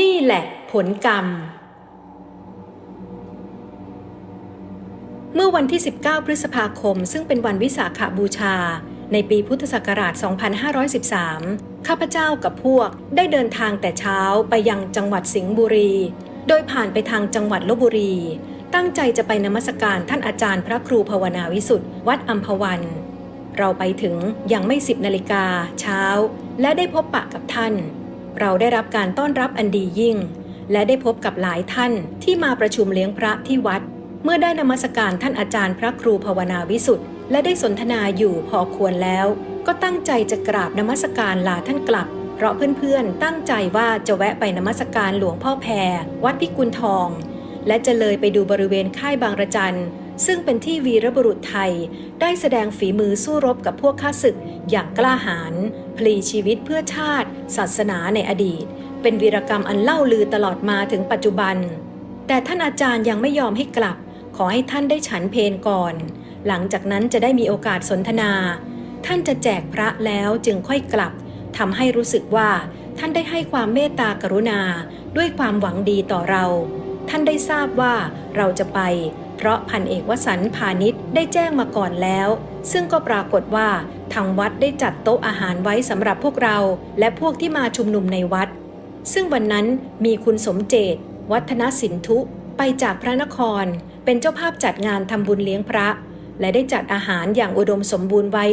นี่แหละผลกรรม เมื่อวันที่ 19 พฤษภาคม ซึ่งเป็นวันวิสาขาบูชา ในปีพุทธศักราช 2513 ข้าพเจ้ากับพวกได้เดินทางแต่เช้าไปยังจังหวัดสิงห์บุรี โดยผ่านไปทางจังหวัดลบบุรี ตั้งใจจะไปนมัสการท่านอาจารย์พระครูภาวนาวิสุทธ์วัดอัมพวัน เราไปถึงยังไม่สิบนาฬิกาเช้า และได้พบปะกับท่าน เราได้รับการต้อนรับอันดียิ่ง และได้พบกับหลายท่านที่มาประชุมเลี้ยงพระที่วัด เมื่อได้นมัสการท่านอาจารย์พระครูภาวนาวิสุทธ์และได้สนทนาอยู่พอควรแล้ว ก็ตั้งใจจะกราบนมัสการลาท่านกลับ เพราะเพื่อนๆ ตั้งใจว่าจะแวะไปนมัสการหลวงพ่อแพรวัดพิกุลทอง และจะเลยไปดูบริเวณค่ายบางระจัน ซึ่งเป็นที่วีรบุรุษไทย ได้แสดงฝีมือสู้รบกับพวกข้าศึกอย่างกล้าหาญพลีชีวิตเพื่อชาติ ศาสนาในอดีต เป็นวีรกรรมอันเล่าลือตลอดมาถึงปัจจุบัน แต่ท่านอาจารย์ยังไม่ยอมให้กลับ ขอให้ท่านได้ฉันเพนก่อน หลังจากนั้นจะได้มีโอกาสสนทนา ท่านจะแจกพระแล้วจึงค่อยกลับทำให้รู้สึกว่าท่านได้ให้ความเมตตากรุณาด้วยความหวังดีต่อเรา ท่านได้ทราบว่าเราจะไป เพราะพันเอกวสันต์พาณิชย์ได้แจ้งมาก่อนแล้ว ซึ่งก็ปรากฏว่าทางวัดได้จัดโต๊ะอาหารไว้สำหรับพวกเรา และพวกที่มาชุมนุมในวัด ซึ่งวันนั้นมีคุณสมเจต วัฒนสินทุไปจากพระนคร เป็นเจ้าภาพจัดงานทำบุญเลี้ยงพระ และได้จัดอาหารอย่างอุดมสมบูรณ์ไว้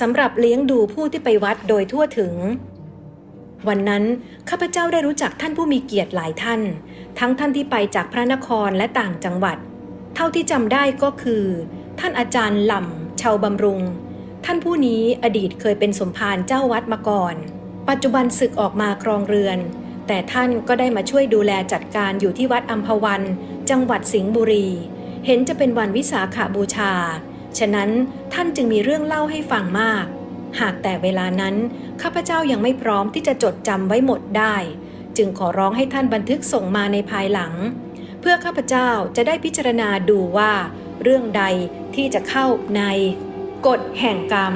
สำหรับเลี้ยงดูผู้ที่ไปวัดโดยทั่วถึงวันนั้นข้าพเจ้าได้รู้จักท่านผู้มีเกียรติหลายท่าน ทั้งท่านที่ไปจากพระนครและต่างจังหวัด เท่าที่จำได้ก็คือ ท่านอาจารย์หล่ำชาวบำรุง ท่านผู้นี้อดีตเคยเป็นสมภารเจ้าวัดมาก่อน ปัจจุบันศึกออกมาครองเรือน แต่ท่านก็ได้มาช่วยดูแลจัดการอยู่ที่วัดอัมพวัน จังหวัดสิงห์บุรี เห็นจะเป็นวันวิสาขาบูชา ฉะนั้นท่านจึงมีเรื่องเล่าให้ฟังมาก หากแต่เวลานั้นข้าพเจ้ายังไม่พร้อมที่จะจดจำไว้หมดได้ จึงขอร้องให้ท่านบันทึกส่งมาในภายหลัง เพื่อข้าพเจ้าจะได้พิจารณาดูว่า เรื่องใดที่จะเข้าในกฎแห่งกรรม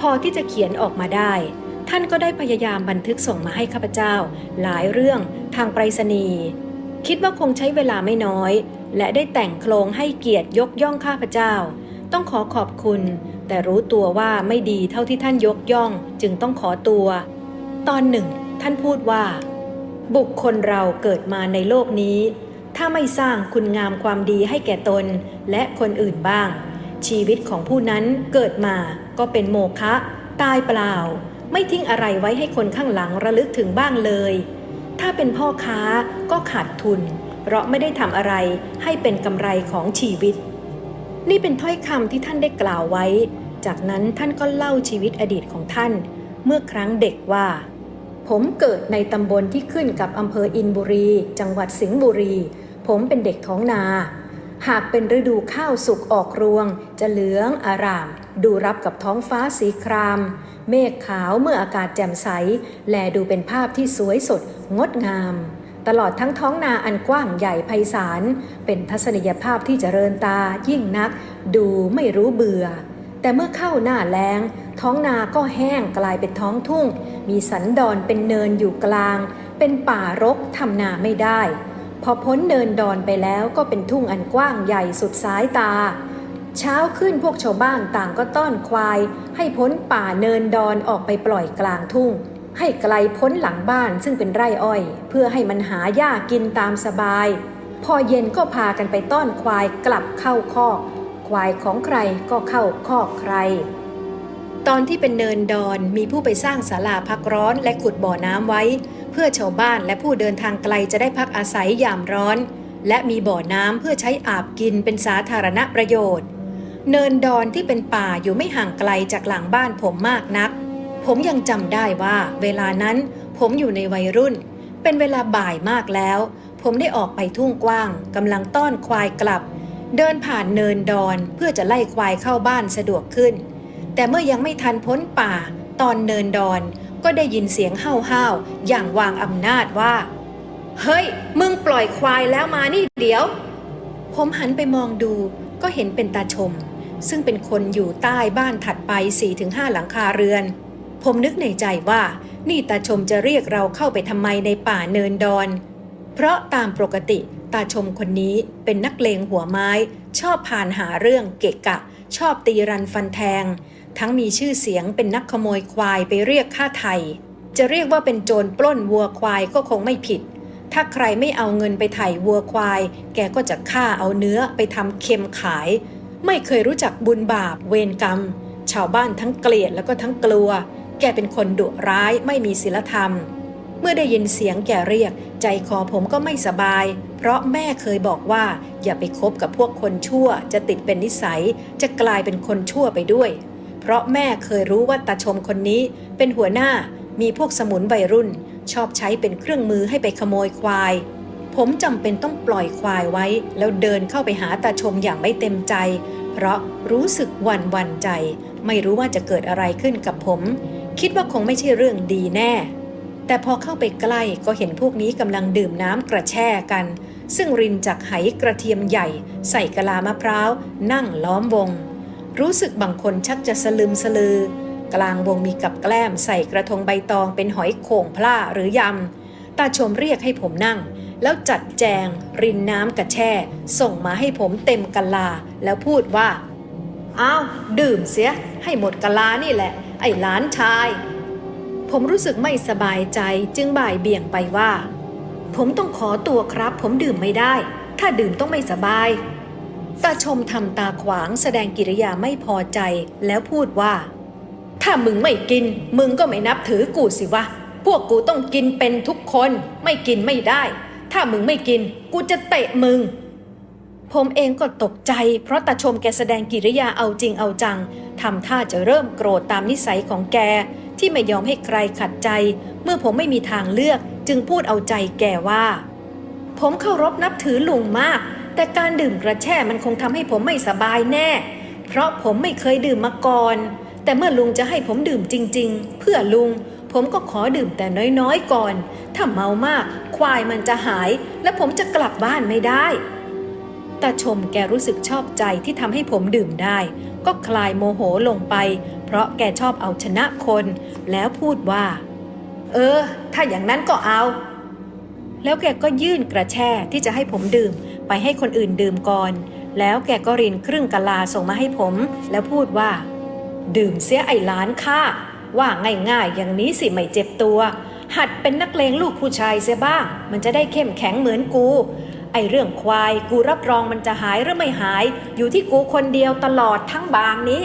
พอที่จะเขียนออกมาได้ ท่านก็ได้พยายามบันทึกส่งมาให้ข้าพเจ้า หลายเรื่องทางไปรษณีย์คิดว่าคงใช้เวลาไม่น้อย และได้แต่งโครงให้เกียรติยกย่องข้าพเจ้า ต้องขอขอบคุณ แต่รู้ตัวว่าไม่ดีเท่าที่ท่านยกย่องจึงต้องขอตัว ตอนหนึ่ง ท่านพูดว่า บุคคลเราเกิดมาในโลกนี้ ถ้าไม่สร้างคุณงามความดีให้แก่ตนและคนอื่นบ้าง ชีวิตของผู้นั้นเกิดมาก็เป็นโมฆะตายเปล่า ไม่ทิ้งอะไรไว้ให้คนข้างหลังระลึกถึงบ้างเลย ถ้าเป็นพ่อค้าก็ขาดทุน เพราะไม่ได้ทำอะไรให้เป็นกำไรของชีวิต นี่เป็นถ้อยคำที่ท่านได้กล่าวไว้ จากนั้นท่านก็เล่าชีวิตอดีตของท่าน เมื่อครั้งเด็กว่า ผมเกิดในตำบลที่ขึ้นกับอำเภออินบุรี จังหวัดสิงห์บุรี ผมเป็นเด็กท้องนา หากเป็นฤดูข้าวสุกออกรวง จะเหลืองอาราม ดูรับกับท้องฟ้าสีคราม เมฆขาวเมื่ออากาศแจ่มใส แลดูเป็นภาพที่สวยสดงดงาม ตลอดทั้งท้องนาอันกว้างใหญ่ไพศาล เป็นทัศนียภาพที่เจริญตายิ่งนัก ดูไม่รู้เบื่อ แต่เมื่อเข้าหน้าแล้ง ท้องนาก็แห้งกลายเป็นท้องทุ่ง มีสันดอนเป็นเนินอยู่กลาง เป็นป่ารกทำนาไม่ได้ พอพ้นเนินดอนไปแล้วก็เป็นทุ่งอันกว้างใหญ่สุดสายตา เช้าขึ้นพวกชาวบ้านต่างก็ต้อนควาย ให้พ้นป่าเนินดอนออกไปปล่อยกลางทุ่ง ให้ไกลพ้นหลังบ้านซึ่งเป็นไร่อ้อย เพื่อให้มันหาหญ้ากินตามสบาย พอเย็นก็พากันไปต้อนควายกลับเข้าคอก ควายของใครก็เข้าคอกใคร ตอนที่เป็นเนินดอนมีผู้ไปสร้างศาลาพักร้อนและขุดบ่อน้ำไว้ เพื่อชาวบ้านและผู้เดินทางไกลจะได้พักอาศัยยามร้อน และมีบ่อน้ำเพื่อใช้อาบกินเป็นสาธารณประโยชน์ เนินดอนที่เป็นป่าอยู่ไม่ห่างไกลจากหลังบ้านผมมากนัก ผมยังจำได้ว่า เวลานั้น ผมอยู่ในวัยรุ่น เป็นเวลาบ่ายมากแล้ว ผมได้ออกไปทุ่งกว้างกำลังต้อนควายกลับ เดินผ่านเนินดอนเพื่อจะไล่ควายเข้าบ้านสะดวกขึ้น แต่เมื่อยังไม่ทันพ้นป่า ตอนเนินดอน ก็ได้ยินเสียงห้าวๆอย่างวางอำนาจว่า เฮ้ย มึงปล่อยควายแล้วมานี่เดี๋ยว ผมหันไปมองดูก็เห็นเป็นตาชม ซึ่งเป็นคนอยู่ใต้บ้านถัดไป 4-5 หลังคาเรือน ผมนึกในใจว่า นี่ตาชมจะเรียกเราเข้าไปทำไมในป่าเนินดอน เพราะตามปกติตาชมคนนี้เป็นนักเลงหัวไม้ ชอบผ่านหาเรื่องเกะกะ ชอบตีรันฟันแทง ทั้งมีชื่อเสียงเป็นนักขโมยควายไปเรียกค่าไทย จะเรียกว่าเป็นโจรปล้นวัวควายก็คงไม่ผิด ถ้าใครไม่เอาเงินไปไถ่วัวควาย แกก็จะฆ่าเอาเนื้อไปทำเค็มขาย ไม่เคยรู้จักบุญบาปเวรกรรม ชาวบ้านทั้งเกลียดแล้วก็ทั้งกลัว แกเป็นคนดุร้ายไม่มีศีลธรรม เมื่อได้ยินเสียงแกเรียก ใจคอผมก็ไม่สบาย เพราะแม่เคยบอกว่า อย่าไปคบกับพวกคนชั่ว จะติดเป็นนิสัย จะกลายเป็นคนชั่วไปด้วย เพราะแม่เคยรู้ว่าตาชมคนนี้เป็นหัวหน้ามีพวกสมุนวัยรุ่น ชอบใช้เป็นเครื่องมือให้ไปขโมยควาย ผมจำเป็นต้องปล่อยควายไว้ แล้วเดินเข้าไปหาตาชมอย่างไม่เต็มใจ เพราะรู้สึกวันวันใจ ไม่รู้ว่าจะเกิดอะไรขึ้นกับผม คิดว่าคงไม่ใช่เรื่องดีแน่ แต่พอเข้าไปใกล้ก็เห็นพวกนี้กำลังดื่มน้ำกระแช่กัน ซึ่งรินจากไหกระเทียมใหญ่ ใส่กะลามะพร้าว นั่งล้อมวง รู้สึกบางคนชักจะสลึมสลือ กลางวงมีกับแกล้มใส่กระทงใบตองเป็นหอยโข่งพล่าหรือยำ ตาชมเรียกให้ผมนั่ง แล้วจัดแจง รินน้ำกระแช่ ส่งมาให้ผมเต็มกะลา แล้วพูดว่า อ้าว ดื่มเสีย ให้หมดกะลานี่แหละ ไอ้หลานชาย ผมรู้สึกไม่สบายใจจึงบ่ายเบี่ยงไปว่า ผมต้องขอตัวครับ ผมดื่มไม่ได้ ถ้าดื่มต้องไม่สบาย ตาชมทำตาขวางแสดงกิริยาไม่พอใจแล้วพูดว่า ถ้ามึงไม่กิน มึงก็ไม่นับถือกูสิวะ พวกกูต้องกินเป็นทุกคนไม่กินไม่ได้ ถ้ามึงไม่กิน กูจะเตะมึง ผมเองก็ตกใจ เพราะตาชมแกแสดงกิริยาเอาจริงเอาจังทำท่าจะเริ่มโกรธตามนิสัยของแก ที่ไม่ยอมให้ใครขัดใจ เมื่อผมไม่มีทางเลือกจึงพูดเอาใจแกว่า ผมเคารพนับถือลุงมาก แต่การดื่มกระแช่มันคงทำให้ผมไม่สบายแน่ เพราะผมไม่เคยดื่มมาก่อน แต่เมื่อลุงจะให้ผมดื่มจริง ๆ เพื่อลุง ผมก็ขอดื่มแต่น้อยๆก่อน ถ้าเมามาก ควายมันจะหาย และผมจะกลับบ้านไม่ได้ตาชมแกรู้สึกชอบใจที่ทำให้ผมดื่มได้ ก็คลายโมโหลงไป เพราะแกชอบเอาชนะคน แล้วพูดว่า เออ ถ้าอย่างนั้นก็เอา แล้วแกก็ยื่นกระแช่ที่จะให้ผมดื่ม ไปให้คนอื่นดื่มก่อน แล้วแกก็รินครึ่งกะลาส่งมาให้ผม แล้วพูดว่า ดื่มเสียไอ้หลานข้าว่าง่ายๆ อย่างนี้สิไม่เจ็บตัว หัดเป็นนักเลงลูกผู้ชายเสียบ้าง มันจะได้เข้มแข็งเหมือนกู ไอ้เรื่องควายกูรับรองมันจะหายหรือไม่หาย อยู่ที่กูคนเดียวตลอดทั้งบางนี้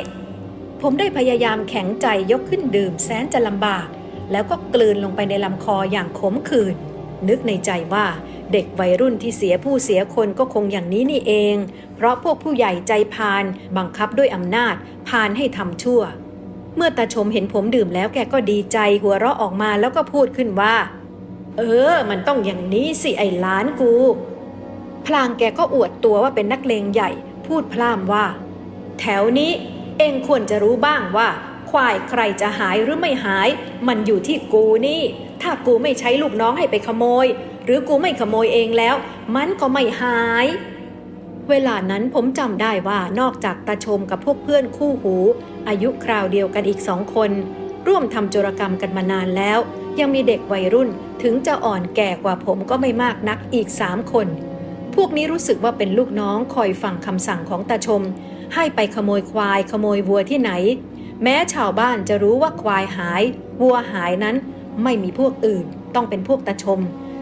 ผมได้พยายามแข็งใจยกขึ้นดื่มแสนจะลำบาก แล้วก็กลืนลงไปในลำคออย่างขมขื่น นึกในใจว่าเด็กวัยรุ่นที่เสียผู้เสียคนก็คงอย่างนี้นี่เอง เพราะพวกผู้ใหญ่ใจพาน บังคับด้วยอำนาจ พานให้ทำชั่ว เมื่อตาชมเห็นผมดื่มแล้วแกก็ดีใจหัวเราะออกมาแล้วก็พูดขึ้นว่า เออ มันต้องอย่างนี้สิไอ้หล้านกู พลางแกก็อวดตัวว่าเป็นนักเลงใหญ่ พูดพล่ามว่า แถวนี้เองควรจะรู้บ้างว่า ควายใครจะหายหรือไม่หาย มันอยู่ที่กูนี่ ถ้ากูไม่ใช้ลูกน้องให้ไปขโมย หรือกูไม่ขโมยเองแล้ว มันก็ไม่หาย เวลานั้นผมจำได้ว่านอกจากตาชมกับพวกเพื่อนคู่หู อายุคราวเดียวกันอีกสองคน ร่วมทำจุรกรรมกันมานานแล้ว ยังมีเด็กวัยรุ่นถึงจะอ่อนแก่กว่าผมก็ไม่มากนักอีกสามคน พวกนี้รู้สึกว่าเป็นลูกน้องคอยฟังคำสั่งของตาชม ให้ไปขโมยควายขโมยวัวที่ไหน แม้ชาวบ้านจะรู้ว่าควายหาย วัวหายนั้น ไม่มีพวกอื่น ต้องเป็นพวกตาชม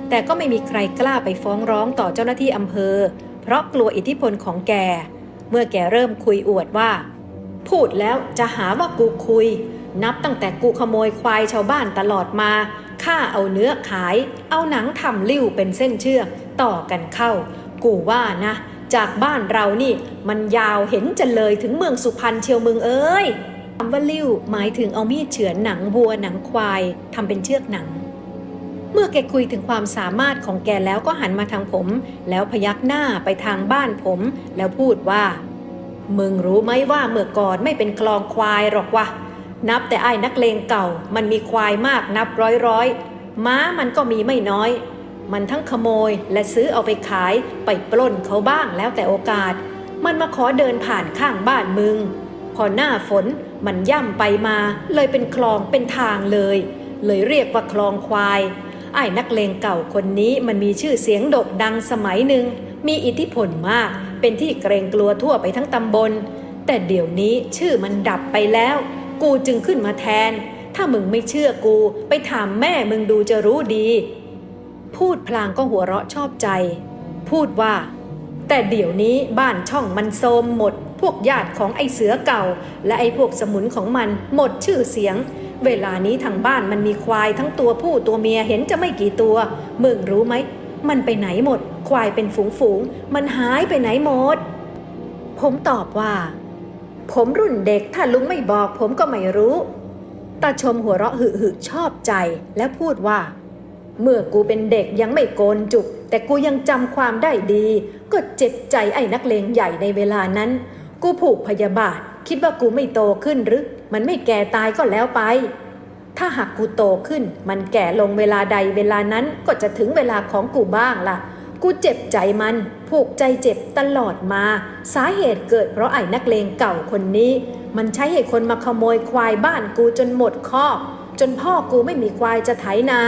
แต่ก็ไม่มีใครกล้าไปฟ้องร้องต่อเจ้าหน้าที่อำเภอ เพราะกลัวอิทธิพลของแก เมื่อแกเริ่มคุยอวดว่า พูดแล้วจะหาว่ากูคุย นับตั้งแต่กูขโมยควายชาวบ้านตลอดมาข้าเอาเนื้อขาย เอาหนังทำลิ้วเป็นเส้นเชือกต่อกันเข้า กูว่านะ จากบ้านเรานี่ มันยาวเห็นจะเลยถึงเมืองสุพรรณเชียวมึงเอ้ย คำว่าลิ้วหมายถึงเอามีดเฉือนหนังวัวหนังควายทำเป็นเชือกหนัง เมื่อแกคุยถึงความสามารถของแกแล้วก็หันมาทางผม แล้วพยักหน้าไปทางบ้านผม แล้วพูดว่า มึงรู้ไหมว่าเมื่อก่อนไม่เป็นคลองควายหรอกวะนับแต่ไอ้นักเลงเก่า มันมีควายมากนับร้อยร้อยม้ามันก็มีไม่น้อย มันทั้งขโมยและซื้อเอาไปขายไปปล้นเขาบ้างแล้วแต่โอกาส มันมาขอเดินผ่านข้างบ้านมึง พอหน้าฝน มันย่ำไปมาเลยเป็นคลองเป็นทางเลย เลยเรียกว่าคลองควาย ไอ้นักเลงเก่าคนนี้มันมีชื่อเสียงโด่งดังสมัยหนึ่ง มีอิทธิพลมาก เป็นที่เกรงกลัวทั่วไปทั้งตำบล แต่เดี๋ยวนี้ชื่อมันดับไปแล้ว กูจึงขึ้นมาแทน ถ้ามึงไม่เชื่อกู ไปถามแม่มึงดูจะรู้ดี พูดพลางก็หัวเราะชอบใจ พูดว่า แต่เดี๋ยวนี้บ้านช่องมันโทรมหมด วกญาติของไอ้เสือเก่า และไอ้พวกสมุนของมันหมดชื่อเสียง เวลานี้ทางบ้านมันมีควายทั้งตัวผู้ตัวเมียเห็นจะไม่กี่ตัว มึงรู้ไหม มันไปไหนหมด ควายเป็นฝูงฝูงๆมันหายไปไหนหมด ผมตอบว่า ผมรุ่นเด็กถ้าลุงไม่บอกผมก็ไม่รู้ตาชมหัวเราะหึหึชอบใจและพูดว่า เมื่อกูเป็นเด็กยังไม่โกนจุก แต่กูยังจำความได้ดี ก็เจ็บใจไอ้นักเลงใหญ่ในเวลานั้น กูผูกพยาบาท คิดว่ากูไม่โตขึ้นหรือ มันไม่แก่ตายก็แล้วไป ถ้าหากกูโตขึ้น มันแก่ลงเวลาใดเวลานั้นก็จะถึงเวลาของกูบ้างล่ะ กูเจ็บใจมัน ผูกใจเจ็บตลอดมา สาเหตุเกิดเพราะไอ้นักเลงเก่าคนนี้ มันใช้ให้คนมาขโมยควายบ้านกูจนหมดคอกจนพ่อกูไม่มีควายจะไถนา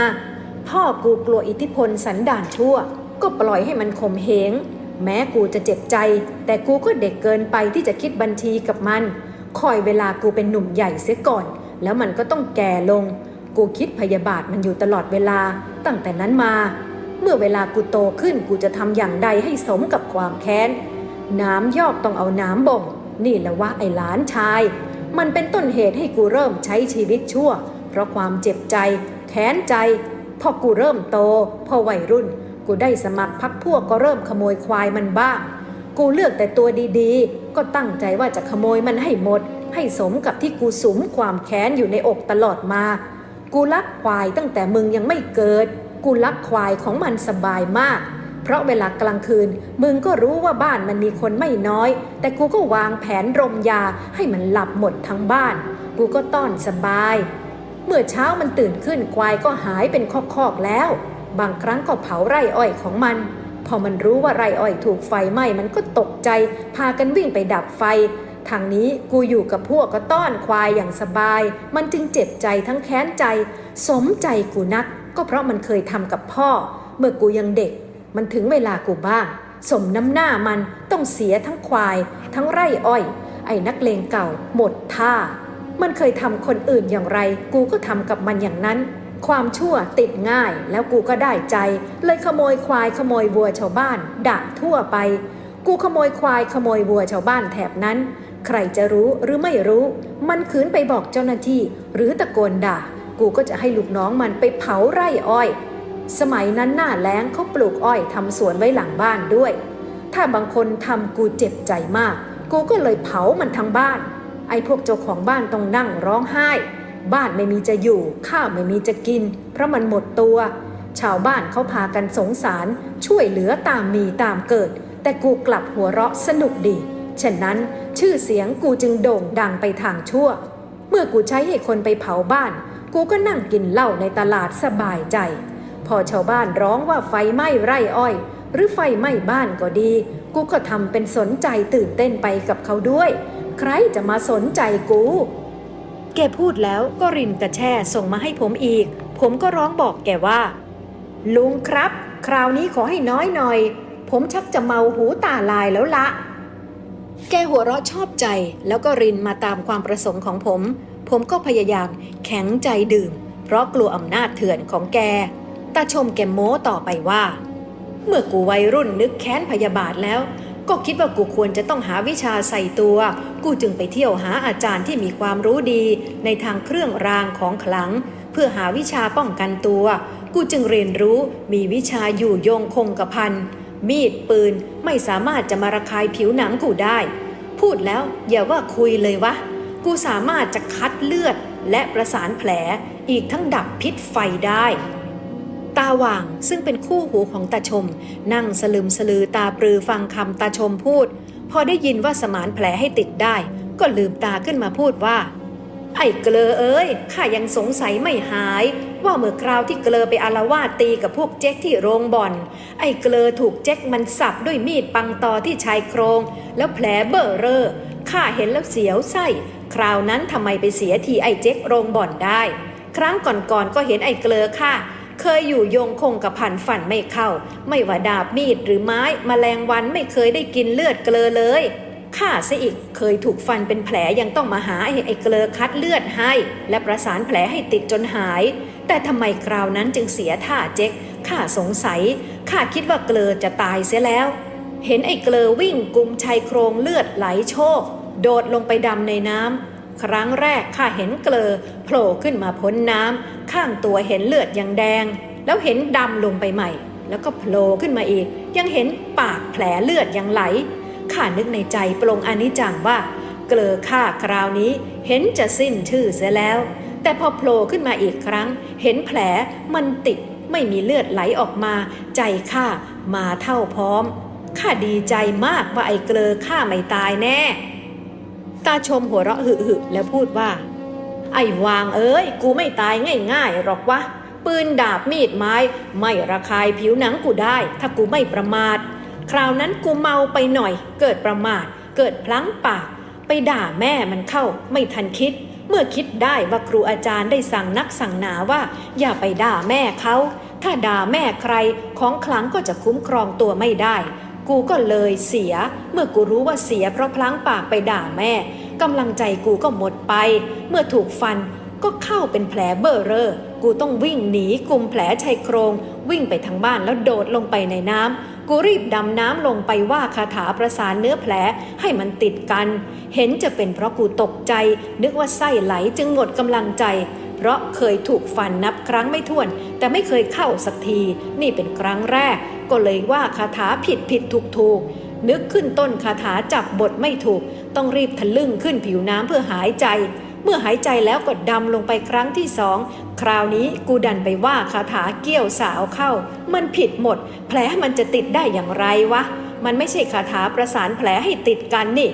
พ่อกูกลัวอิทธิพลสันดานชั่ว ก็ปล่อยให้มันข่มเหง แม้กูจะเจ็บใจ แต่กูก็เด็กเกินไปที่จะคิดบัญชีกับมัน คอยเวลากูเป็นหนุ่มใหญ่เสียก่อน แล้วมันก็ต้องแก่ลง กูคิดพยาบาทมันอยู่ตลอดเวลา ตั้งแต่นั้นมา เมื่อเวลากูโตขึ้นกูจะทำอย่างใดให้สมกับความแค้น น้ำยอกต้องเอาน้ำบ่ง นี่แหละว่าไอ้หลานชาย มันเป็นต้นเหตุให้กูเริ่มใช้ชีวิตชั่ว เพราะความเจ็บใจ แค้นใจ พอกูเริ่มโต พอวัยรุ่น กูได้สมัครพักพวกก็เริ่มขโมยควายมันบ้าง กูเลือกแต่ตัวดีๆ ก็ตั้งใจว่าจะขโมยมันให้หมด ให้สมกับที่กูสุมความแค้นอยู่ในอกตลอดมา กูลักควายตั้งแต่มึงยังไม่เกิด กูลักควายของมันสบายมาก เพราะเวลากลางคืน มึงก็รู้ว่าบ้านมันมีคนไม่น้อย แต่กูก็วางแผนรมยาให้มันหลับหมดทั้งบ้าน กูก็ต้อนสบาย เมื่อเช้ามันตื่นขึ้นควายก็หายเป็นคอกๆแล้ว บางครั้งก็เผาไร่อ้อยของมัน พอมันรู้ว่าไร่อ้อยถูกไฟไหม้มันก็ตกใจ พากันวิ่งไปดับไฟ ทางนี้กูอยู่กับพวกก็ต้อนควายอย่างสบาย มันจึงเจ็บใจทั้งแค้นใจ สมใจกูนัก ก็เพราะมันเคยทำกับพ่อ เมื่อกูยังเด็ก มันถึงเวลากูบ้าง สมน้ำหน้ามันต้องเสียทั้งควาย ทั้งไร่อ้อย ไอ้นักเลงเก่า หมดท่า มันเคยทำคนอื่นอย่างไร กูก็ทำกับมันอย่างนั้น ความชั่วติดง่ายแล้วกูก็ได้ใจ เลยขโมยควายขโมยวัวชาวบ้านด่าทั่วไป กูขโมยควายขโมยวัวชาวบ้านแถบนั้น ใครจะรู้หรือไม่รู้ มันขืนไปบอกเจ้าหน้าที่ หรือตะโกนด่า กูก็จะให้ลูกน้องมันไปเผาไร่อ้อย สมัยนั้นหน้าแล้งเขาปลูกอ้อยทำสวนไว้หลังบ้านด้วย ถ้าบางคนทำกูเจ็บใจมาก กูก็เลยเผามันทั้งบ้าน ไอ้พวกเจ้าของบ้านต้องนั่งร้องไห้ บ้านไม่มีจะอยู่ ข้าวไม่มีจะกิน เพราะมันหมดตัว ชาวบ้านเขาพากันสงสาร ช่วยเหลือตามมีตามเกิด แต่กูกลับหัวเราะสนุกดี ฉะนั้นชื่อเสียงกูจึงโด่งดังไปทางชั่ว เมื่อกูใช้ให้คนไปเผาบ้าน กูก็นั่งกินเหล้าในตลาดสบายใจ พอชาวบ้านร้องว่าไฟไหม้ไร่อ้อย หรือไฟไหม้บ้านก็ดี กูก็ทำเป็นสนใจตื่นเต้นไปกับเขาด้วย ใครจะมาสนใจกู แกพูดแล้วก็รินกระแช่ส่งมาให้ผมอีก ผมก็ร้องบอกแกว่า ลุงครับ คราวนี้ขอให้น้อยหน่อย ผมชักจะเมาหูตาลายแล้วละ แกหัวเราะชอบใจแล้วก็รินมาตามความประสงค์ของผม ผมก็พยายามแข็งใจดื่ม เพราะกลัวอำนาจเถื่อนของแกตาชมแกโม้ต่อไปว่า เมื่อกูวัยรุ่นนึกแค้นพยาบาทแล้ว ก็คิดว่ากูควรจะต้องหาวิชาใส่ตัว กูจึงไปเที่ยวหาอาจารย์ที่มีความรู้ดี ในทางเครื่องรางของขลัง เพื่อหาวิชาป้องกันตัว กูจึงเรียนรู้มีวิชาอยู่โยงคงกระพันมีดปืนไม่สามารถจะมาระคายผิวหนังกูได้ พูดแล้วอย่าว่าคุยเลยวะ กูสามารถจะคัดเลือดและประสานแผลอีกทั้งดับพิษไฟได้ ตาหว่างซึ่งเป็นคู่หูของตาชม นั่งสลึมสลือตาปรือฟังคำตาชมพูด พอได้ยินว่าสมานแผลให้ติดได้ ก็ลืมตาขึ้นมาพูดว่า ไอ้เกลอเอ้ยข้ายังสงสัยไม่หาย ว่าเมื่อคราวที่เกลอไปอารวาสตีกับพวกเจ๊กที่โรงบ่อน ไอ้เกลอถูกเจ๊กมันสับด้วยมีดปังตอที่ชายโครง แล้วแผลเบ้อเร่อข้าเห็นแล้วเสียวไส้ คราวนั้นทำไมไปเสียทีไอ้เจ๊กโรงบ่อนได้ ครั้งก่อนๆก็เห็นไอ้เกลอค่ะ เคยอยู่ยงคงกับผันฝันไม่เข้า ไม่ว่าดาบมีดหรือไม้มแมลงวันไม่เคยได้กินเลือดเกลอเลยข้าซะอีกเคยถูกฟันเป็นแผลยังต้องมาหาไอ้ไอ้เกลอคัดเลือดให้ และประสานแผลให้ติดจนหาย แต่ทำไมคราวนั้นจึงเสียท่าเจ๊กข้าสงสัยข้าคิดว่าเกลอจะตายเสียแล้ว เห็นไอ้เกลอวิ่งกุมชายโครงเลือดไหลโชก โดดลงไปดำในน้ำ ครั้งแรกข้าเห็นเกลอโผล่ขึ้นมาพ้นน้ำข้างตัวเห็นเลือดยังแดง แล้วเห็นดำลงไปใหม่ แล้วก็โผล่ขึ้นมาอีก ยังเห็นปากแผลเลือดยังไหลข้านึกในใจปลงอนิจจังว่า เกลอข้าคราวนี้เห็นจะสิ้นชื่อเสียแล้ว แต่พอโผล่ขึ้นมาอีกครั้ง เห็นแผลมันติดไม่มีเลือดไหลออกมา ใจข้ามาเท่าพร้อมข้าดีใจมากว่าไอ้เกลอข้าไม่ตายแน่ ตาชมหัวเราะหึหึแล้วพูดว่า ไอ้วางเอ้ย กูไม่ตายง่ายๆหรอกวะ ปืนดาบมีดไม้ ไม่ระคายผิวหนังกูได้ ถ้ากูไม่ประมาท คราวนั้นกูเมาไปหน่อย เกิดประมาท เกิดพลั้งปาก ไปด่าแม่มันเข้า ไม่ทันคิด เมื่อคิดได้ว่าครูอาจารย์ได้สั่งนักสั่งหนาว่า อย่าไปด่าแม่เขาถ้าด่าแม่ใครของขลังก็จะคุ้มครองตัวไม่ได้ กูก็เลยเสีย เมื่อกูรู้ว่าเสียเพราะพลั้งปากไปด่าแม่กำลังใจกูก็หมดไป เมื่อถูกฟันก็เข้าเป็นแผลเบ้อเร่อ กูต้องวิ่งหนีกลุ่มแผลชายโครง วิ่งไปทางบ้านแล้วโดดลงไปในน้ำ กูรีบดำน้ำลงไปว่าคาถาประสานเนื้อแผลให้มันติดกัน เห็นจะเป็นเพราะกูตกใจ นึกว่าไส้ไหลจึงหมดกำลังใจ เพราะเคยถูกฟันนับครั้งไม่ถ้วน แต่ไม่เคยเข้าสักที นี่เป็นครั้งแรก ก็เลยว่าคาถาผิดผิดถูกถูกนึกขึ้นต้นคาถาจับบทไม่ถูก ต้องรีบทะลึ่งขึ้นผิวน้ำเพื่อหายใจ เมื่อหายใจแล้วก็ดำลงไปครั้งที่สอง คราวนี้กูดันไปว่าคาถาเกี้ยวสาวเข้า มันผิดหมด แผลมันจะติดได้อย่างไรวะ มันไม่ใช่คาถาประสานแผลให้ติดกันนี่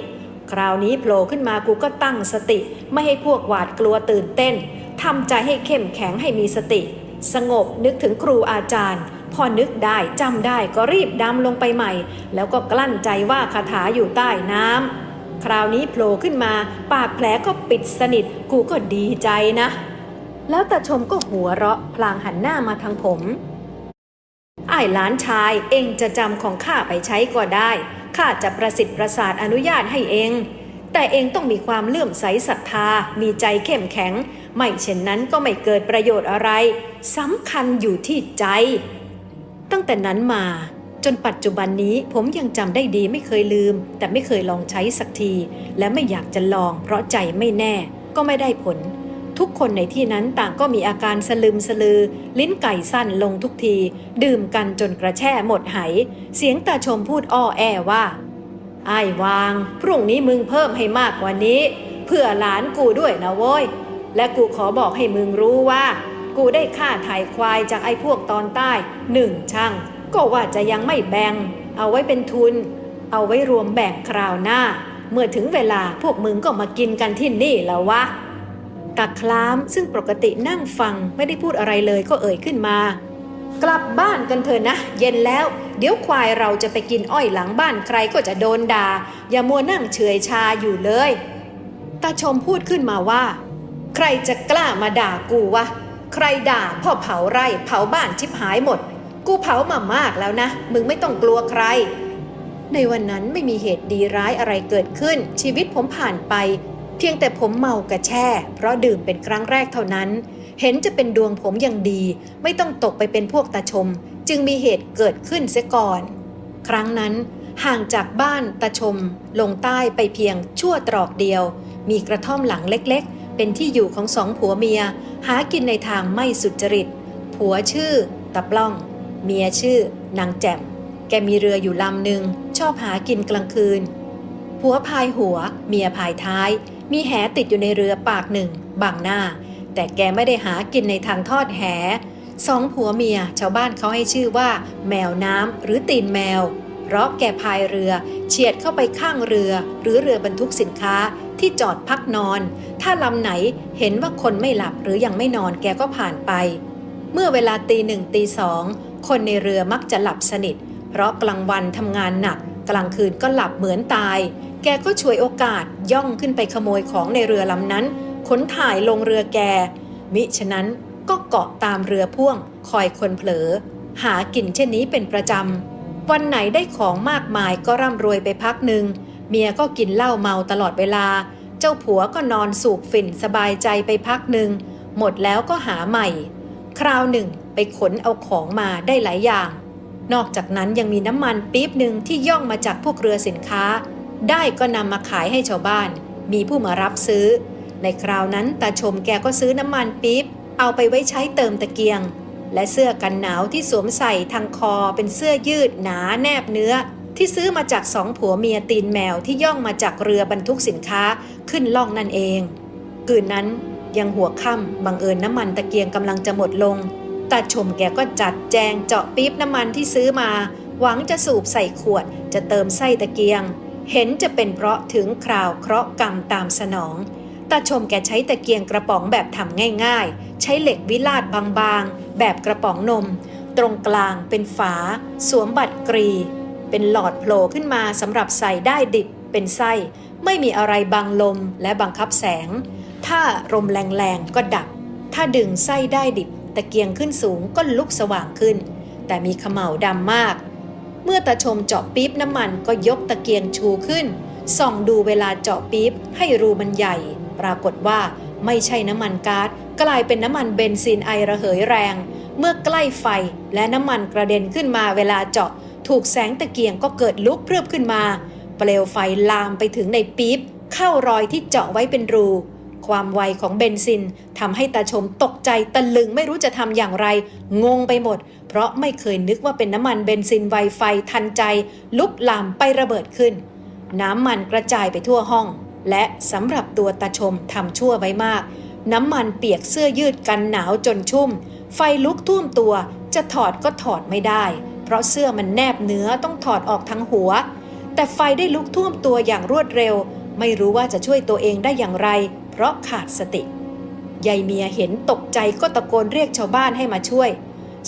คราวนี้โผล่ขึ้นมากูก็ตั้งสติ ไม่ให้พวกหวาดกลัวตื่นเต้น ทำใจให้เข้มแข็งให้มีสติ สงบนึกถึงครูอาจารย์ พอนึกได้จำได้ก็รีบดำลงไปใหม่ แล้วก็กลั้นใจว่าคาถาอยู่ใต้น้ำคราวนี้โผล่ขึ้นมา ปากแผลก็ปิดสนิท กูก็ดีใจนะ แล้วตาชมก็หัวเราะพลางหันหน้ามาทางผมไอ้หลานชายเองจะจำของข้าไปใช้ก็ได้ข้าจะประสิทธิ์ประสาทอนุญาตให้เอง แต่เองต้องมีความเลื่อมใสศรัทธา มีใจเข้มแข็ง ไม่เช่นนั้นก็ไม่เกิดประโยชน์อะไรสำคัญอยู่ที่ใจ ตั้งแต่นั้นมาจนปัจจุบันนี้ผมยังจำได้ดีไม่เคยลืม แต่ไม่เคยลองใช้สักที และไม่อยากจะลอง เพราะใจไม่แน่ก็ไม่ได้ผล ทุกคนในที่นั้นต่างก็มีอาการสลึมสลือ ลิ้นไก่สั้นลงทุกที ดื่มกันจนกระแช่หมดไห เสียงตาชมพูดอ้อแอว่าไอ้วาง พรุ่งนี้มึงเพิ่มให้มากกว่านี้ เพื่อหลานกูด้วยนะโว้ย และกูขอบอกให้มึงรู้ว่า กูได้ค่าถ่ายควายจากไอ้พวกตอนใต้หนึ่งช่างก็ว่าจะยังไม่แบ่ง เอาไว้เป็นทุน เอาไว้รวมแบ่งคราวหน้า เมื่อถึงเวลาพวกมึงก็มากินกันที่นี่แล้ววะตาคล้ามซึ่งปกตินั่งฟังไม่ได้พูดอะไรเลยก็เอ่ยขึ้นมา กลับบ้านกันเถอะนะ เย็นแล้ว เดี๋ยวควายเราจะไปกินอ้อยหลังบ้านใครก็จะโดนด่าอย่ามัวนั่งเฉยชาอยู่เลยตาชมพูดขึ้นมาว่า ใครจะกล้ามาด่ากูวะ ใครด่าพ่อเผาไร่เผาบ้านชิบหายหมด กูเผามามากแล้วนะ มึงไม่ต้องกลัวใคร ในวันนั้นไม่มีเหตุดีร้ายอะไรเกิดขึ้น ชีวิตผมผ่านไป เพียงแต่ผมเมากระแช่ เพราะดื่มเป็นครั้งแรกเท่านั้น เห็นจะเป็นดวงผมอย่างดี ไม่ต้องตกไปเป็นพวกตาชม จึงมีเหตุเกิดขึ้นเสียก่อน ครั้งนั้นห่างจากบ้านตาชม ลงใต้ไปเพียงชั่วตรอกเดียว มีกระท่อมหลังเล็ก เป็นที่อยู่ของสองผัวเมีย หากินในทางไม่สุจริต ผัวชื่อ ตะปล้อง เมียชื่อ นางแจ่ม แกมีเรืออยู่ลำหนึ่งชอบหากินกลางคืน ผัวพายหัว เมียพายท้าย มีแหติดอยู่ในเรือปากหนึ่งบังหน้า แต่แกไม่ได้หากินในทางทอดแหสองผัวเมียชาวบ้านเขาให้ชื่อว่า แมวน้ำหรือตีนแมว เพราะแกพายเรือ เฉียดเข้าไปข้างเรือ หรือเรือบรรทุกสินค้า ที่จอดพักนอน ถ้าลำไหนเห็นว่าคนไม่หลับหรือยังไม่นอนแกก็ผ่านไป เมื่อเวลาตีหนึ่งตีสองคนในเรือมักจะหลับสนิท เพราะกลางวันทำงานหนัก กลางคืนก็หลับเหมือนตาย แกก็ช่วยโอกาสย่องขึ้นไปขโมยของในเรือลำนั้น ขนถ่ายลงเรือแก มิฉะนั้นก็เกาะตามเรือพ่วง คอยคนเผลอ หากินเช่นนี้เป็นประจำวันไหนได้ของมากมายก็ร่ำรวยไปพักหนึ่ง เมียก็กินเหล้าเมาตลอดเวลา เจ้าผัวก็นอนสูบฝิ่นสบายใจไปพักหนึ่ง หมดแล้วก็หาใหม่ คราวหนึ่งไปขนเอาของมาได้หลายอย่าง นอกจากนั้นยังมีน้ำมันปี๊บหนึ่งที่ย่องมาจากพวกเรือสินค้า ได้ก็นำมาขายให้ชาวบ้าน มีผู้มารับซื้อ ในคราวนั้นตาชมแกก็ซื้อน้ำมันปี๊บเอาไปไว้ใช้เติมตะเกียง และเสื้อกันหนาวที่สวมใส่ทางคอเป็นเสื้อยืดหนาแนบเนื้อ ที่ซื้อมาจากสองผัวเมียตีนแมวที่ย่องมาจากเรือบรรทุกสินค้าขึ้นล่องนั่นเอง คืนนั้นยังหัวค่ำบังเอิญน้ำมันตะเกียงกำลังจะหมดลงตาชมแกก็จัดแจงเจาะปี๊บน้ำมันที่ซื้อมา หวังจะสูบใส่ขวด จะเติมไส้ตะเกียง เห็นจะเป็นเพราะถึงคราวเคราะห์กรรมตามสนองตาชมแกใช้ตะเกียงกระป๋องแบบทำง่ายๆ ใช้เหล็กวิลาดบางๆ แบบกระป๋องนม ตรงกลางเป็นฝา สวมบัตรกรี เป็นหลอดโผล่ขึ้นมาสำหรับใส่ได้ดิบเป็นไส้ ไม่มีอะไรบังลมและบังคับแสง ถ้าลมแรงๆก็ดับ ถ้าดึงไส้ได้ดิบ ตะเกียงขึ้นสูงก็ลุกสว่างขึ้น แต่มีขมเหลาดำมาก เมื่อตาชมเจาะปี๊บน้ำมันก็ยกตะเกียงชูขึ้นส่องดูเวลาเจาะปี๊บให้รูมันใหญ่ ปรากฏว่าไม่ใช่น้ำมันก๊าซกลายเป็นน้ำมันเบนซินไอระเหยแรง เมื่อใกล้ไฟและน้ำมันกระเด็นขึ้นมาเวลาเจาะ ถูกแสงตะเกียงก็เกิดลุกเพลืบขึ้นมา เปลวไฟลามไปถึงในปี๊บเข้ารอยที่เจาะไว้เป็นรู ความไวของเบนซินทำให้ตาชมตกใจตะลึงไม่รู้จะทำอย่างไร งงไปหมด เพราะไม่เคยนึกว่าเป็นน้ำมันเบนซินไวไฟทันใจ ลุกลามไประเบิดขึ้น น้ำมันกระจายไปทั่วห้อง และสำหรับตัวตาชมทำชั่วไว้มาก น้ำมันเปียกเสื้อยืดกันหนาวจนชุ่ม ไฟลุกท่วมตัวจะถอดก็ถอดไม่ได้ เพราะเสื้อมันแนบเนื้อต้องถอดออกทั้งหัว แต่ไฟได้ลุกท่วมตัวอย่างรวดเร็ว ไม่รู้ว่าจะช่วยตัวเองได้อย่างไร เพราะขาดสติยายเมียเห็นตกใจก็ตะโกนเรียกชาวบ้านให้มาช่วย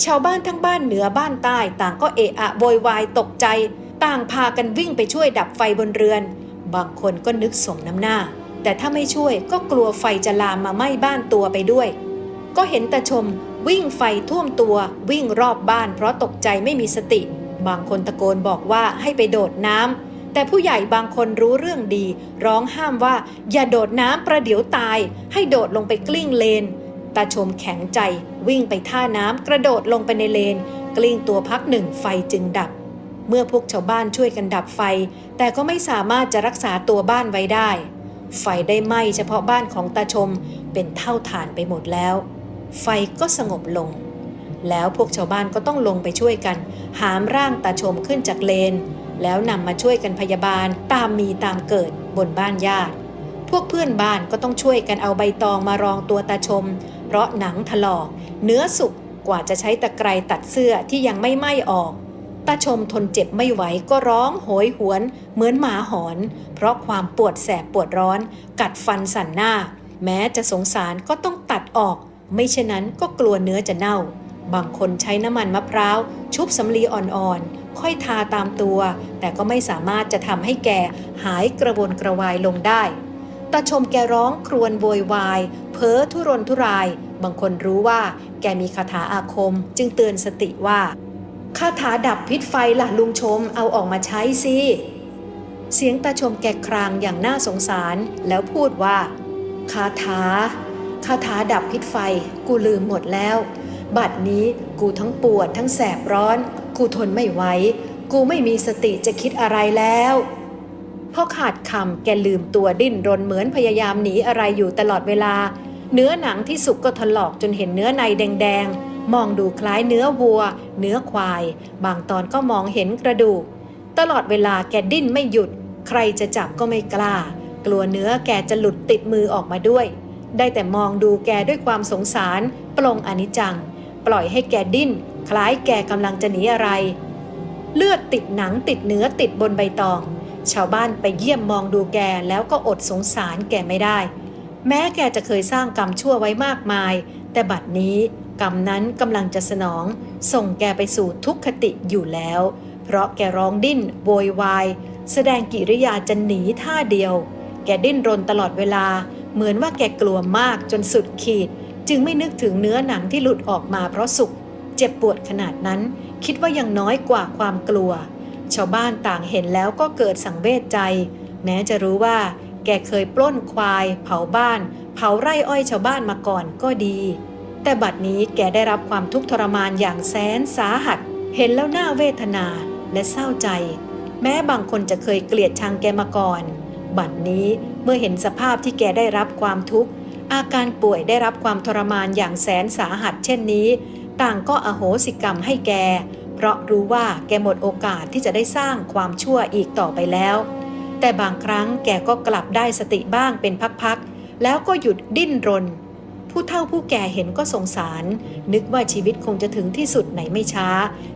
ชาวบ้านทั้งบ้านเหนือบ้านใต้ ต่างก็เอะอะโวยวายตกใจ ต่างพากันวิ่งไปช่วยดับไฟบนเรือน บางคนก็นึกสมน้ำหน้า แต่ถ้าไม่ช่วยก็กลัวไฟจะลามมาไหม้บ้านตัวไปด้วย ก็เห็นตาชม วิ่งไฟท่วมตัววิ่งรอบบ้านเพราะตกใจไม่มีสติ บางคนตะโกนบอกว่าให้ไปโดดน้ำแต่ผู้ใหญ่บางคนรู้เรื่องดี ร้องห้ามว่า อย่าโดดน้ำประเดี๋ยวตาย ให้โดดลงไปกลิ้งเลนตาชมแข็งใจ วิ่งไปท่าน้ำกระโดดลงไปในเลน กลิ้งตัวพักหนึ่งไฟจึงดับ เมื่อพวกชาวบ้านช่วยกันดับไฟ แต่ก็ไม่สามารถจะรักษาตัวบ้านไว้ได้ ไฟได้ไหม้เฉพาะบ้านของตาชมเป็นเท่าฐานไปหมดแล้ว ไฟก็สงบลง แล้วพวกชาวบ้านก็ต้องลงไปช่วยกัน หามร่างตาชมขึ้นจากเลน แล้วนำมาช่วยกันพยาบาลตามมีตามเกิดบนบ้านญาติ พวกเพื่อนบ้านก็ต้องช่วยกันเอาใบตองมารองตัวตาชม เพราะหนังถลอก เนื้อสุกกว่าจะใช้ตะไคร่ตัดเสื้อที่ยังไม่ไหม้ออกตาชมทนเจ็บไม่ไหวก็ร้องโหยหวน เหมือนหมาหอน เพราะความปวดแสบปวดร้อน กัดฟันสั่นหน้า แม้จะสงสารก็ต้องตัดออก ไม่เช่นนั้นก็กลัวเนื้อจะเน่า บางคนใช้น้ำมันมะพร้าว ชุบสำลีอ่อนๆ ค่อยทาตามตัว แต่ก็ไม่สามารถจะทำให้แกหายกระวนกระวายลงได้ตาชมแกร้องครวญโวยวาย เพ้อทุรนทุราย บางคนรู้ว่า แกมีคาถาอาคม จึงเตือนสติว่าคาถาดับพิษไฟล่ะลุงชมเอาออกมาใช้สิเสียงตาชมแกครางอย่างน่าสงสารแล้วพูดว่าคาถา คาถาดับพิษไฟ กูลืมหมดแล้ว บัดนี้กูทั้งปวดทั้งแสบร้อน กูทนไม่ไหว กูไม่มีสติจะคิดอะไรแล้วพอขาดคำแกลืมตัวดิ้นรนเหมือนพยายามหนีอะไรอยู่ตลอดเวลา เนื้อหนังที่สุกก็ถลอกจนเห็นเนื้อในแดงๆ มองดูคล้ายเนื้อวัว เนื้อควาย บางตอนก็มองเห็นกระดูก ตลอดเวลาแกดิ้นไม่หยุด ใครจะจับก็ไม่กล้า กลัวเนื้อแกจะหลุดติดมือออกมาด้วย ได้แต่มองดูแกด้วยความสงสาร ปลงอนิจจัง ปล่อยให้แกดิ้น คล้ายแกกำลังจะหนีอะไร เลือดติดหนังติดเนื้อติดบนใบตอง ชาวบ้านไปเยี่ยมมองดูแกแล้วก็อดสงสารแกไม่ได้ แม้แกจะเคยสร้างกรรมชั่วไว้มากมาย แต่บัดนี้กรรมนั้นกำลังจะสนอง ส่งแกไปสู่ทุกขติอยู่แล้ว เพราะแกร้องดิ้นโวยวาย แสดงกิริยาจะหนีท่าเดียว แกดิ้นรนตลอดเวลา เหมือนว่าแกกลัวมากจนสุดขีด จึงไม่นึกถึงเนื้อหนังที่หลุดออกมาเพราะสุขเจ็บปวดขนาดนั้น คิดว่ายังน้อยกว่าความกลัว ชาวบ้านต่างเห็นแล้วก็เกิดสังเวชใจ แม้จะรู้ว่า แกเคยปล้นควาย เผาบ้าน เผาไร่อ้อยชาวบ้านมาก่อนก็ดี แต่บัดนี้แกได้รับความทุกข์ทรมานอย่างแสนสาหัส เห็นแล้วน่าเวทนาและเศร้าใจ แม้บางคนจะเคยเกลียดชังแกมาก่อน บัดนี้เมื่อเห็นสภาพที่แกได้รับความทุกข์ อาการป่วยได้รับความทรมานอย่างแสนสาหัสเช่นนี้ ต่างก็อโหสิกรรมให้แก เพราะรู้ว่าแกหมดโอกาสที่จะได้สร้างความชั่วอีกต่อไปแล้ว แต่บางครั้งแกก็กลับได้สติบ้างเป็นพักๆ แล้วก็หยุดดิ้นรน ผู้เฒ่าผู้แก่เห็นก็สงสาร นึกว่าชีวิตคงจะถึงที่สุดไหนไม่ช้า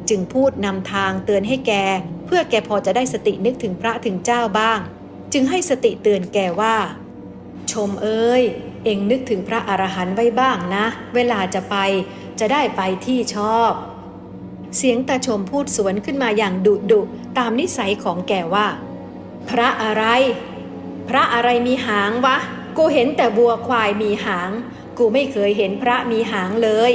จึงพูดนำทางเตือนให้แก เพื่อแกพอจะได้สตินึกถึงพระถึงเจ้าบ้าง จึงให้สติเตือนแกว่า ชมเอ้ย เอ็งนึกถึงพระอรหันต์ไว้บ้างนะ เวลาจะไปจะได้ไปที่ชอบ เสียงตาชมพูดสวนขึ้นมาอย่างดุดุตามนิสัยของแกว่า พระอะไร พระอะไรมีหางวะ กูเห็นแต่วัวควายมีหาง กูไม่เคยเห็นพระมีหางเลย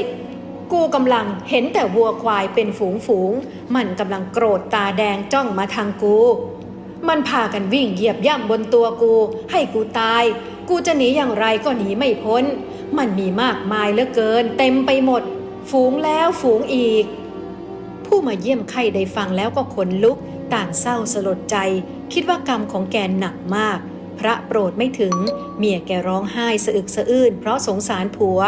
กูกำลังเห็นแต่วัวควายเป็นฝูงฝูง มันกำลังโกรธตาแดงจ้องมาทางกู มันพากันวิ่งเหยียบย่ำบนตัวกู ให้กูตาย กูจะหนีอย่างไรก็หนีไม่พ้น มันมีมากมายเหลือเกิน เต็มไปหมด ฝูงแล้วฝูงอีก ผู้มาเยี่ยมไข้ได้ฟังแล้วก็ขนลุก ต่างเศร้าสลดใจ คิดว่ากรรมของแกหนักมาก พระโปรดไม่ถึง เมียแกร้องไห้สะอึกสะอื้นเพราะสงสารผัว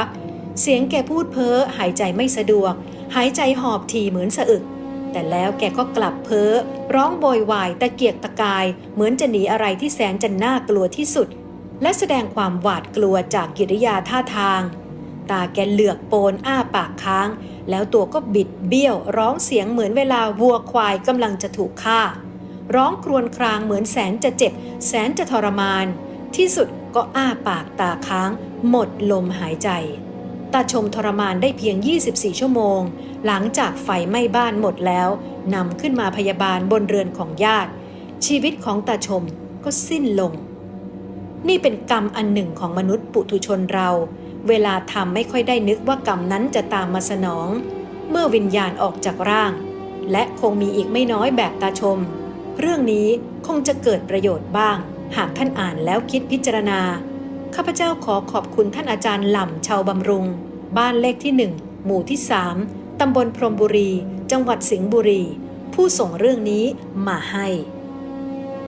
เสียงแกพูดเพ้อหายใจไม่สะดวก หายใจหอบทีเหมือนสะอึก แต่แล้วแกก็กลับเพ้อ ร้องโวยวายตะเกียกตะกาย เหมือนจะหนีอะไรที่แสนจะน่ากลัวที่สุด และแสดงความหวาดกลัวจากกิริยาท่าทาง ตาแกเหลือกโปนอ้าปากค้าง แล้วตัวก็บิดเบี้ยว ร้องเสียงเหมือนเวลาวัวควายกำลังจะถูกฆ่า ร้องครวญครางเหมือนแสนจะเจ็บ แสนจะทรมาน ที่สุดก็อ้าปากตาค้าง หมดลมหายใจตาชมทรมานได้เพียง 24 ชั่วโมง หลังจากไฟไหม้บ้านหมดแล้วนำขึ้นมาพยาบาลบนเรือนของญาติ ชีวิตของตาชมก็สิ้นลง นี่เป็นกรรมอันหนึ่งของมนุษย์ปุถุชนเรา เวลาทำไม่ค่อยได้นึกว่ากรรมนั้นจะตามมาสนอง เมื่อวิญญาณออกจากร่าง และคงมีอีกไม่น้อยแบบตาชม เรื่องนี้คงจะเกิดประโยชน์บ้าง หากท่านอ่านแล้วคิดพิจารณา ข้าพเจ้าขอขอบคุณท่านอาจารย์หล่ำชาวบำรุง บ้านเลขที่หนึ่งหมู่ที่สาม ตำบลพรมบุรี จังหวัดสิงห์บุรี ผู้ส่งเรื่องนี้มาให้